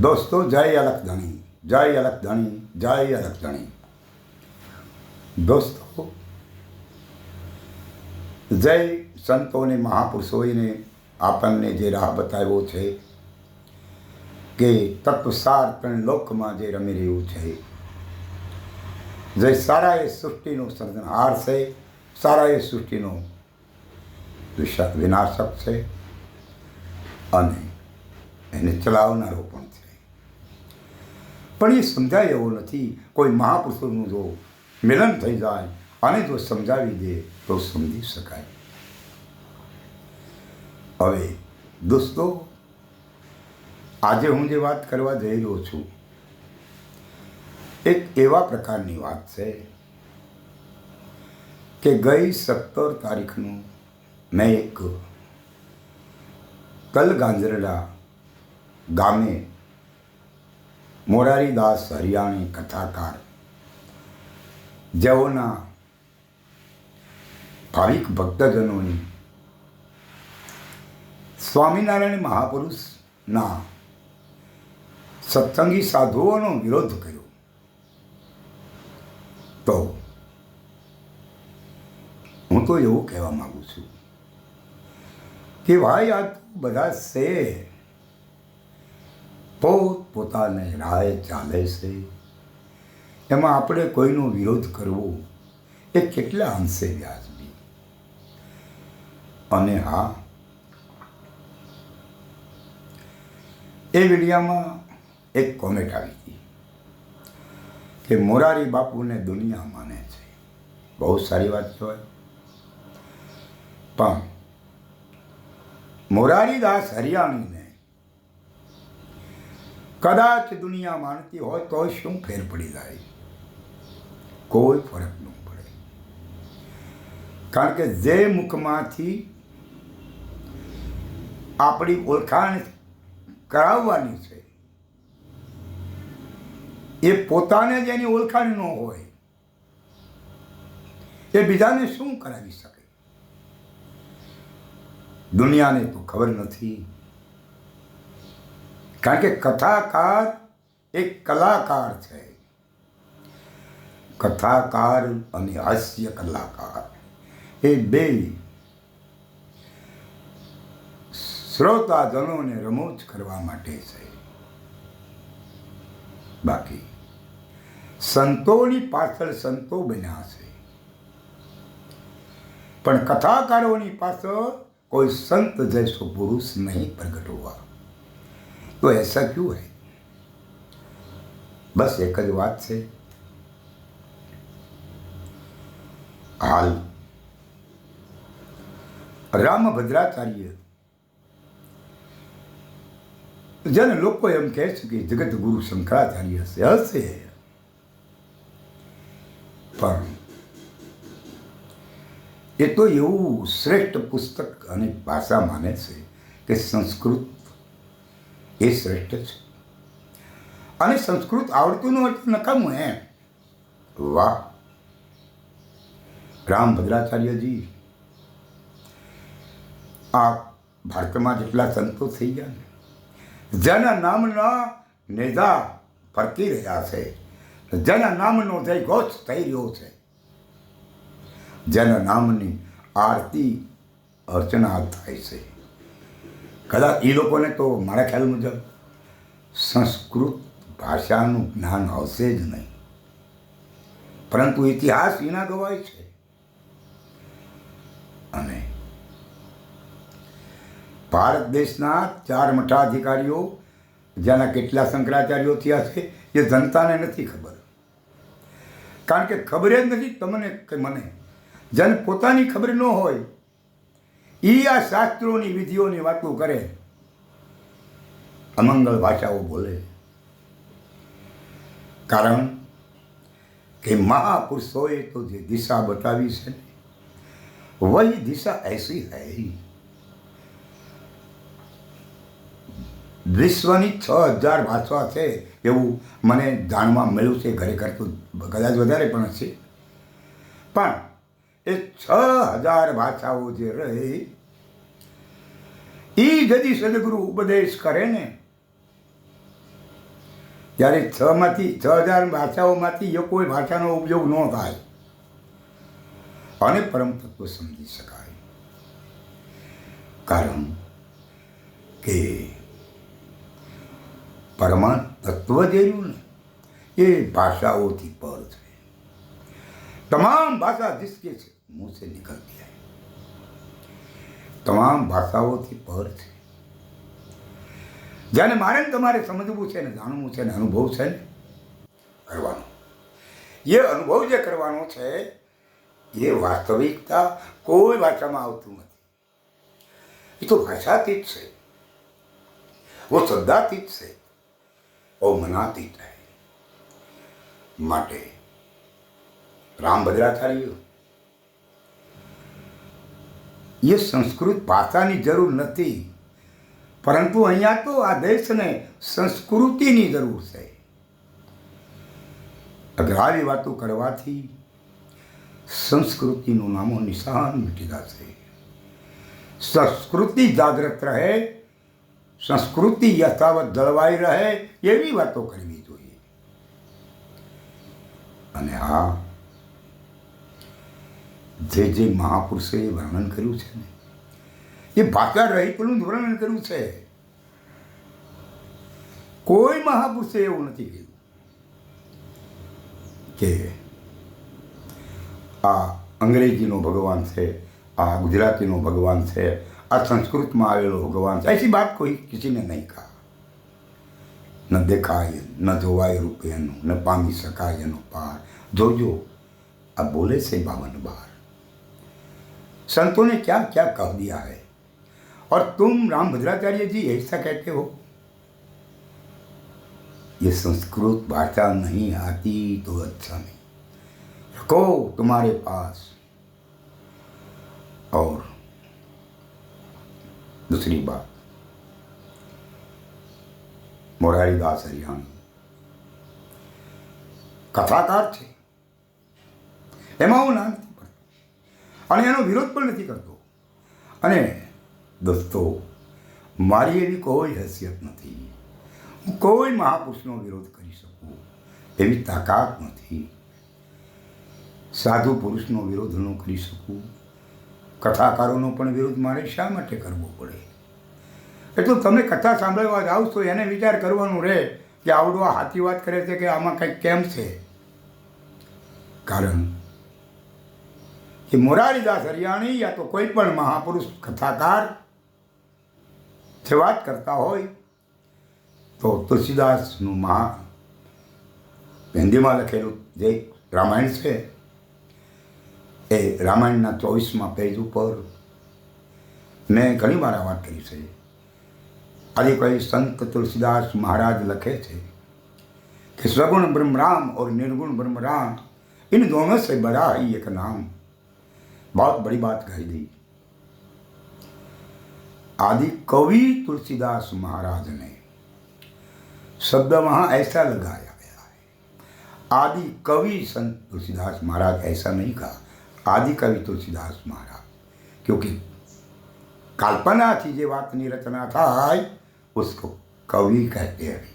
દોસ્તો, જય અલખધણી જય અલખધણી જય અલખધણી દોસ્તો, જય સંતોને મહાપુરુષોને આપણને જે રાહ બતાવ્યો છે કે તત્વસાર પણ લોકમાં જે રમી રહ્યું છે. જય સારા એ સૃષ્ટિનો સર્જનહાર છે સારા એ સૃષ્ટિનો વિનાશક છે અને એને ચલાવનારો પણ પણ એ સમજાય એવો નથી. કોઈ મહાપુરુષોનું જો મિલન થઈ જાય અને જો સમજાવી દે, તો સમજી શકાય. હવે, દોસ્તો, આજે હું જે વાત કરવા જઈ રહ્યો છું, એક એવા પ્રકારની વાત છે કે ગઈ સત્તર તારીખનું મેં એક કલગાંજરડા ગામે મોરારીદાસ હરિયાણી કથાકાર, જેઓના ભાવિક ભક્તજનોની સ્વામિનારાયણ મહાપુરુષના સત્સંગી સાધુઓનો વિરોધ કર્યો. તો હું તો એવું કહેવા માગું છું કે ભાઈ આ બધા છે. પોત પોતાને રાહે ચાલે છે. એમાં આપણે કોઈનો વિરોધ કરવો એ કેટલા અંશે વ્યાજબી. અને હા, એ વિડીયામાં એક કોમેન્ટ આવી હતી કે મોરારી બાપુને દુનિયા માને છે. બહુ સારી વાત કહેવાય. પણ મોરારીદાસ હરિયાણીને કદાચ દુનિયા માનતી હોય તો શું ફેર પડી જાય? કોઈ ફરક ન પડે. કારણ કે જે મુખમાંથી આપણી ઓળખાણ કરાવવાની છે, એ પોતાને જ એની ઓળખાણ ન હોય, એ બીજાને શું કરાવી શકે? દુનિયાને તો ખબર નથી. કારણ કે કથાકાર એક કલાકાર છે. કથાકાર અને હાસ્ય કલાકાર. એ બે શ્રોતાજનોને રમૂજ કરવા માટે છે. બાકી સંતોની પાછળ સંતો બન્યા છે. પણ કથાકારોની પાછળ કોઈ સંત જૈસો પુરુષ નહીં પ્રગટવા. तो ऐसा क्यों है બસ એક જ વાત છે હાલ રામભદ્રાચાર્ય જેને લોકો એમ કહે છે કે જગત ગુરુ શંકરાચાર્ય હશે હશે પણ એ તો એવું શ્રેષ્ઠ પુસ્તક અને ભાષા માને છે કે સંસ્કૃત એ શ્રેષ્ઠ છે. અને સંસ્કૃત આવડતું ન હોય તો નકામું એમ વાહ. રામ ભદ્રાચાર્યજી. આ ભારતમાં જેટલા સંતો થઈ ગયા ને, જેના નામના નેજા ફરકી રહ્યા છે, જેના નામનો જય ઘોષ થઈ રહ્યો છે, જેના નામની આરતી અર્ચના થાય છે. કદાચ એ લોકોને તો મારા ખ્યાલ મુજબ સંસ્કૃત ભાષાનું જ્ઞાન હશે જ નહીં. પરંતુ ઇતિહાસ વિના ગવાય છે. અને ભારત દેશના ચાર મઠાધિકારીઓ, જેના કેટલા શંકરાચાર્યો થયા છે, એ જનતાને નથી ખબર. કારણ કે ખબર જ નથી, તમને કે મને. જેને પોતાની ખબર ન હોય એ આ શાસ્ત્રોની વિધિઓની વાતો કરે. અમંગલ ભાષાઓ બોલે. કારણ કે મહાપુરુષોએ તો જે દિશા બતાવી છે વહી દિશા એસી હૈ. વિશ્વની છ હજાર ભાષા છે એવું મને જાણવા મળ્યું છે. ઘરે તો કદાચ વધારે પણ છે પણ એ છ હજાર ભાષાઓ જે રહે એ જદી સદગુરુ ઉપદેશ કરે ને ત્યારે છમાંથી છ હજાર ભાષાઓમાંથી એ કોઈ ભાષાનો ઉપયોગ ન થાય. અને પરમ તત્વ સમજી શકાય. કારણ કે પરમા તત્વ જે રહ્યું ને, એ ભાષાઓથી પર છે. તમામ ભાષા जिसके છે मुंह से निकलती है તમામ ભાષાઓથી પર છે જેને મારે ને તમારે સમજવું છે ને જાણવું છે ને અનુભવ છે ને કરવાનો એ અનુભવ જે કરવાનો છે એ વાસ્તવિકતા કોઈ ભાષામાં આવતું નથી એ તો ભાષાતીત છે वो શબ્દાતીત છે वो મનાતીત है માટે રામ ભદ્રાચાર્ય. એ સંસ્કૃત ભાષાની જરૂર નથી. પરંતુ અહીંયા તો આ દેશને સંસ્કૃતિની જરૂર છે. અઘરાવી વાતો કરવાથી સંસ્કૃતિનું નામો નિશાન મીટી જશે. સંસ્કૃતિ જાગૃત રહે, સંસ્કૃતિ યથાવત જળવાઈ રહે એવી વાતો કરવી જોઈએ. અને આ જે જે મહાપુરુષોએ વર્ણન કર્યું છે ને, એ ભાષા રહિતનું વર્ણન કર્યું છે. કોઈ મહાપુરુષે એવું નથી કહ્યું કે આ અંગ્રેજીનો ભગવાન છે, આ ગુજરાતીનો ભગવાન છે, આ સંસ્કૃતમાં આવેલો ભગવાન છે. એસી વાત કોઈ કિસીને નહીં કહા. ન દેખાય, ન જોવાય રૂપે એનું ન પામી શકાય એનો પાર. જોજો, આ બોલે છે બાવન બાર. संतों ने क्या क्या कह दिया है? और तुम राम भद्राचार्य जी, ऐसा कहते हो? ये संस्कृत भाषा नहीं आती तो अच्छा नहीं। रखो तुम्हारे पास। और दूसरी बात मुरारी दास हरियाणी कथाकार थे। हेमाऊ नाम અને એનો વિરોધ પણ નથી કરતો. અને દોસ્તો, મારી એવી કોઈ હેસિયત નથી. હું કોઈ મહાપુરુષનો વિરોધ કરી શકું એવી તાકાત નથી. સાધુ પુરુષનો વિરોધ ન કરી શકું. કથાકારોનો પણ વિરોધ મારે શા માટે કરવો પડે? એટલું તમે કથા સાંભળવા જાઓ તો એને વિચાર કરવાનું રહે કે આવડો હાથી વાત કરે છે કે આમાં કંઈક કેમ છે? કારણ કે મોરારીદાસ હરિયાણી યા તો કોઈ પણ મહાપુરુષ કથાકાર જે વાત કરતા હોય તો તુલસીદાસનું મહા હિન્દીમાં લખેલું જે રામાયણ છે એ રામાયણના ચોવીસમાં પેજ ઉપર મેં ઘણી વાર આ વાત કરી છે આજે કોઈ સંત तुलसीदास महाराज लखे थे कि सगुण ब्रह्म राम और निर्गुण ब्रह्म राम इन दोनों से बड़ा ही एक नाम बहुत बड़ी बात कही गई। आदि कवि तुलसीदास महाराज ने शब्द वहाँ ऐसा लगाया गया है। आदि कवि संत तुलसीदास महाराज ऐसा नहीं कहा, आदि कवि तुलसीदास महाराज, क्योंकि कल्पना थी जो बात निरचना था उसको कवि कहते हैं।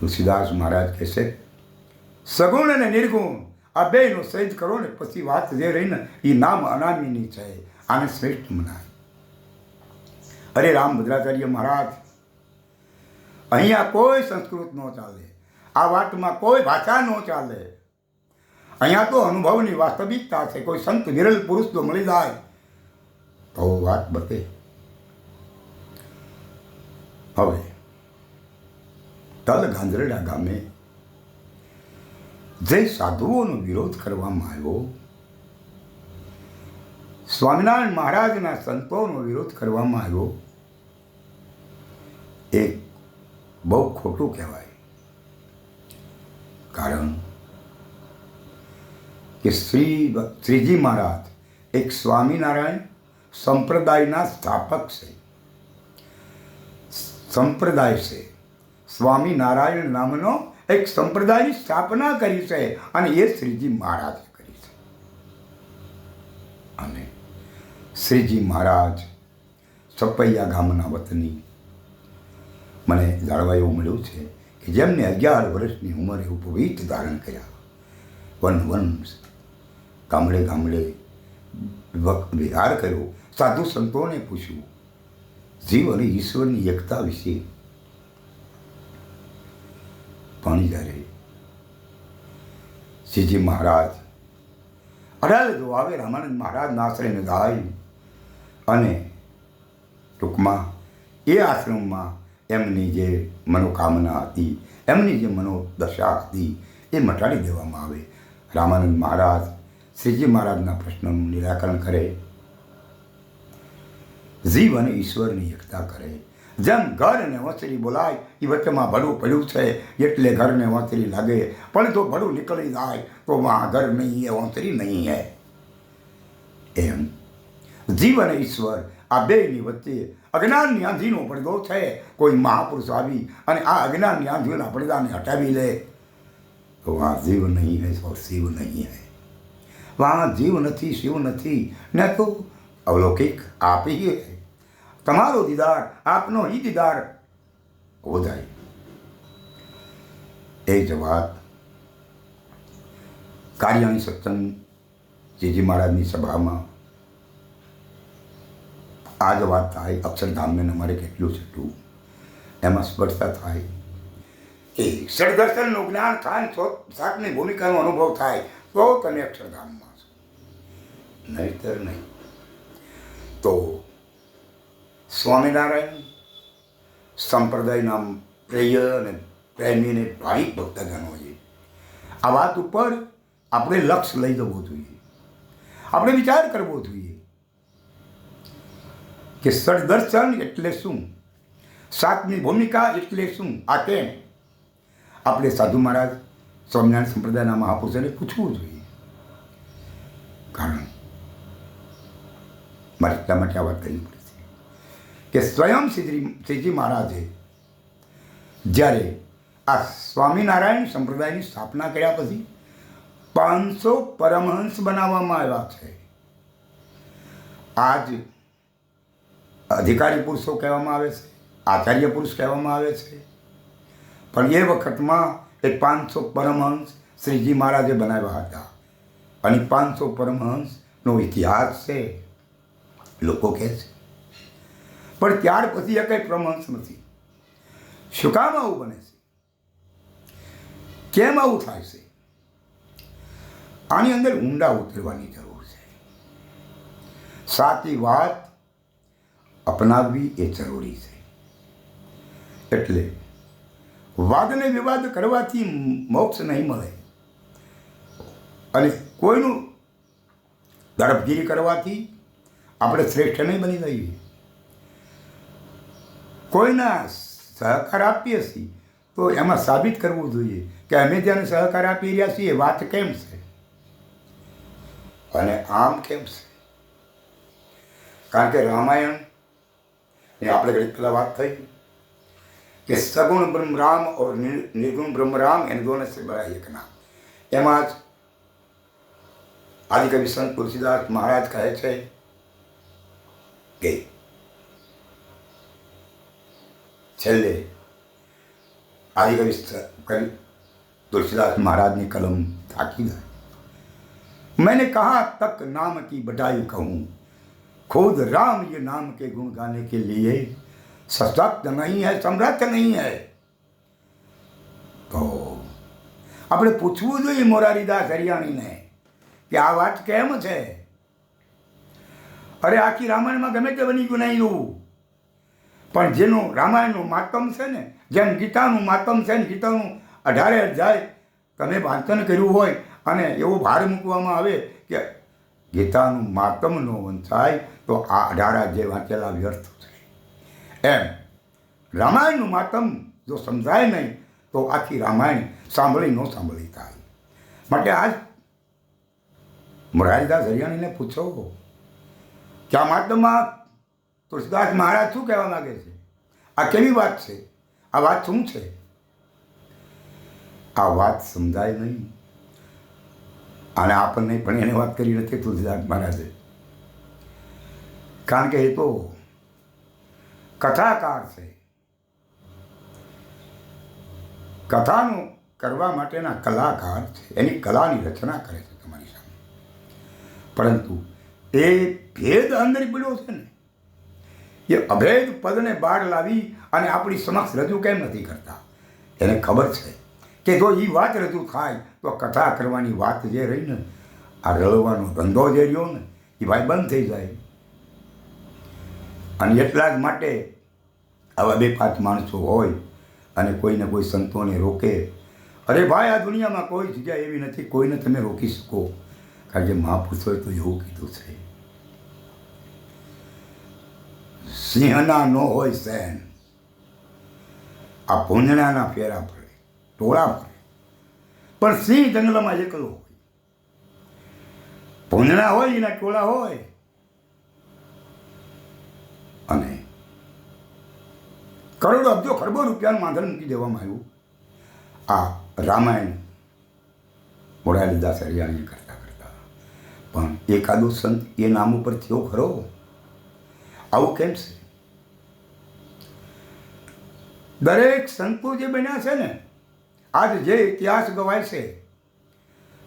तुलसीदास महाराज कैसे? सगुण ने निर्गुण આ બેનો સહેજ કરો ને, પછી વાત જે રહી ને એ નામ અનામીની છે. આને શ્રેષ્ઠ મનાય. અરે રામ ભદ્રાચાર્ય મહારાજ, અહીંયા કોઈ સંસ્કૃત ન ચાલે. આ વાતમાં કોઈ ભાષા ન ચાલે. અહીંયા તો અનુભવની વાસ્તવિકતા છે. કોઈ સંત વિરલ પુરુષ તો મળી જાય. તો વાત બતે. હવે, તલ ગાંધરડા ગામે જે સાધુઓનો વિરોધ કરવામાં આવ્યો. સ્વામિનારાયણ મહારાજના સંતોનો વિરોધ કરવામાં આવ્યો. એ બહુ ખોટું કહેવાય. કારણ કે શ્રી શ્રીજી મહારાજ એક સ્વામિનારાયણ સંપ્રદાયના સ્થાપક છે. સંપ્રદાય છે. સ્વામિનારાયણ નામનો એક સંપ્રદાયની સ્થાપના કરી છે અને એ શ્રીજી મહારાજે કરી છે. અને શ્રીજી મહારાજ સપૈયા ગામના વતની મને જાણવા એવું મળ્યું છે કે જેમને અગિયાર વર્ષની ઉંમરે ઉપવીત ધારણ કર્યા. વન વન ગામડે ગામડે વિહાર કર્યો. સાધુ સંતોને પૂછ્યું જીવ અને ઈશ્વરની એકતા વિશે પણ જ્યારે શ્રીજી મહારાજ. અડાલ જો આવે રામાનંદ મહારાજના આશ્રયને ગાય. અને ટૂંકમાં એ આશ્રમમાં એમની જે મનોકામના હતી, એમની જે મનોદશા હતી, એ મટાડી દેવામાં આવે. રામાનંદ મહારાજ શ્રીજી મહારાજના પ્રશ્નનું નિરાકરણ કરે. જીવ અને ઈશ્વરની એકતા કરે. જેમ ઘર અને વંસરી બોલાય એ વચ્ચેમાં ભડું પડ્યું છે, એટલે ઘરને વંસરી લાગે. પણ જો ભડું નીકળી જાય, તો વહાં ઘર નહીં હે વંસરી નહીં હે. એમ. જીવ અને ઈશ્વર, આ બેની વચ્ચે અજ્ઞાનની આંધીનો પડદો છે. કોઈ મહાપુરુષ આવી અને આ અજ્ઞાનની આંધીના પડદાને હટાવી લે. તો વહાં જીવ નહીં હે, તો શિવ નહીં હે. વા જીવ નથી, શિવ નથી. ને તો અવલૌકિક આપી है તમારો દીદાર, આપનો ઈ દીદાર. વધાય એ જ વાત કાર્યાણી સત્સંગ જીજી મહારાજની સભામાં. આ જ વાત થાય અક્ષરધામને અમારે કેટલું છઠ્ઠું એમાં સ્પર્શતા થાય કે સદદર્શનનું જ્ઞાન થાય ને તો સાતની ભૂમિકાનો અનુભવ થાય, તો તમે અક્ષરધામમાં છો. નહીતર નહીં. તો સ્વામિનારાયણ, સંપ્રદાયના પ્રિય અને પ્રેમી અને ભાવિક ભક્તજનો છે. આ વાત ઉપર આપણે લક્ષ્ય લઈ જવું જોઈએ. આપણે વિચાર કરવો જોઈએ કે સદદર્શન એટલે શું? સાતની ભૂમિકા એટલે શું? આ કેમ? આપણે સાધુ મહારાજ, સ્વામિનારાયણ સંપ્રદાયના મહાપુરુષોને પૂછવું જોઈએ. કારણ મારે એટલા માટે આ વાત કરવી પડે. કે સ્વયં શ્રીજી શ્રીજી મહારાજે જ્યારે આ સ્વામિનારાયણ સંપ્રદાયની સ્થાપના કર્યા પછી પાંચસો પરમહંસ બનાવવામાં આવ્યા છે. આજ અધિકારી પુરુષો કહેવામાં આવે છે, આચાર્ય પુરુષ કહેવામાં આવે છે. પણ એ વખતમાં એ પાંચસો પરમહંસ શ્રીજી મહારાજે બનાવ્યા હતા. અને પાંચસો પરમહંસનો ઇતિહાસ છે, લોકો કહે છે. પણ ત્યાર પછી એ કંઈ પ્રમાણસ નથી. શું કામ આવું બને છે? કેમ આવું થાય છે? આની અંદર ઊંડા ઉતરવાની જરૂર છે. સાચી વાત અપનાવવી એ જરૂરી છે. એટલે વાદને વિવાદ કરવાથી મોક્ષ નહીં મળે. અને કોઈનું દરફગીરી કરવાથી આપણે શ્રેષ્ઠ નહીં બની જઈએ. કોઈના સહકાર આપીએ છીએ, તો એમાં સાબિત કરવું જોઈએ કે અમે જેને સહકાર આપી રહ્યા છીએ, એ વાત કેમ છે? અને આમ કેમ છે? કારણ કે રામાયણ આપણે ઘડી પહેલાં વાત થઈ, કે સગુણ બ્રહ્મ રામ ઓર નિર્ગુણ બ્રહ્મ રામ એને દોને સે બળા એક નામ. એમાં જ આદિકવિ સંત તુલસીદાસ મહારાજ કહે છે કે છેલ્લે આદિકવિ સ- કવિ तुलसीदास महाराज ने कलम थाकी है मैंने कहा तक नाम की बड़ाई कहूँ खुद राम ये नाम के गुण गाने के लिए सशक्त नहीं है समर्थ नहीं है તો આપણે પૂછવું જોઈએ મોરારીદાસ હરિયાણીને કે આ વાત કેમ છે અરે આખી રામાયણમાં ગમે તે બની ગયું નહીં એવું પણ જેનું રામાયણનું માતમ છે ને, જેમ ગીતાનું માતમ છે ને, ગીતાનું અઢારે અધ્યાય, તમે વાંચન કર્યું હોય અને એવો ભાર મૂકવામાં આવે કે ગીતાનું માતમ ન વંચાય, તો આ અઢારા જે વાંચેલા વ્યર્થ છે. એમ, રામાયણનું માતમ જો સમજાય નહીં, તો આખી રામાયણ સાંભળી ન સાંભળી થાય. માટે આજ મોરારીદાસ હરિયાણીને પૂછો કે આ માતમમાં તુલસીદાસ મહારાજ શું કહેવા માગે છે? આ કેવી વાત છે? આ વાત શું છે? આ વાત સમજાય નહીં. અને આપણને પણ એને વાત કરી નથી તુલસીદાસ મહારાજે. કારણ કે એ તો કથાકાર છે. કથાનું કરવા માટેના કલાકાર છે. એની કલાની રચના કરે છે તમારી સામે. પરંતુ એ ભેદ અંદર પડ્યો છે ને એ અભેદ પદને બાળ લાવી અને આપણી સમક્ષ રજૂ કેમ નથી કરતા? એને ખબર છે કે જો એ વાત રજૂ થાય, તો કથા કરવાની વાત જે રહી ને, આ રળવાનો ધંધો જે રહ્યો ને એ ભાઈ બંધ થઈ જાય. અને એટલા જ માટે આવા બે પાંચ માણસો હોય અને કોઈને કોઈ સંતોને રોકે, અરે ભાઈ, આ દુનિયામાં કોઈ જગ્યા એવી નથી, કોઈને તમે રોકી શકો. કારણ કે મહાપુરુષોએ તો એવું કીધું છે. સિંહના ન હોય સહેન આ ભૂંજણાના ફેરા ફરે ટોળા ફરે પણ સિંહ જંગલમાં એકલો હોય. ભૂંજણા હોય, એના ટોળા હોય. અને કરોડો અબજો ખરબો રૂપિયાનું માધન મૂકી દેવામાં આવ્યું. આ રામાયણ મોરારીદાસ હરિયાણી કરતા કરતા. પણ એકાદો સંત એ નામ ઉપર થયો ખરો. આવું કેમ છે? દરેક સંતો જે બન્યા છે ને, આજ જે ઇતિહાસ ગવાય છે,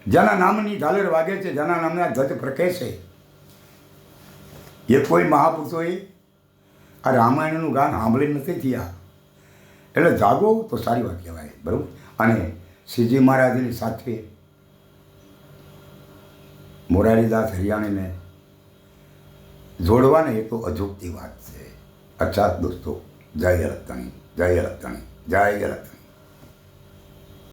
જેના નામની ઝાલર વાગે છે, જેના નામના ધ્વજ ફરકે છે, એ કોઈ મહાપુરુષોએ આ રામાયણનું ગાન સાંભળી નથી થયા. એટલે જાગો તો સારી વાત કહેવાય, બરાબર? અને શ્રીજી મહારાજની સાથે મોરારીદાસ હરિયાણીને જોડવાને એ તો અજુકતી વાત છે. અચ્છા દોસ્તો જય અલગતણી જય અલગતણી જય અલગતણી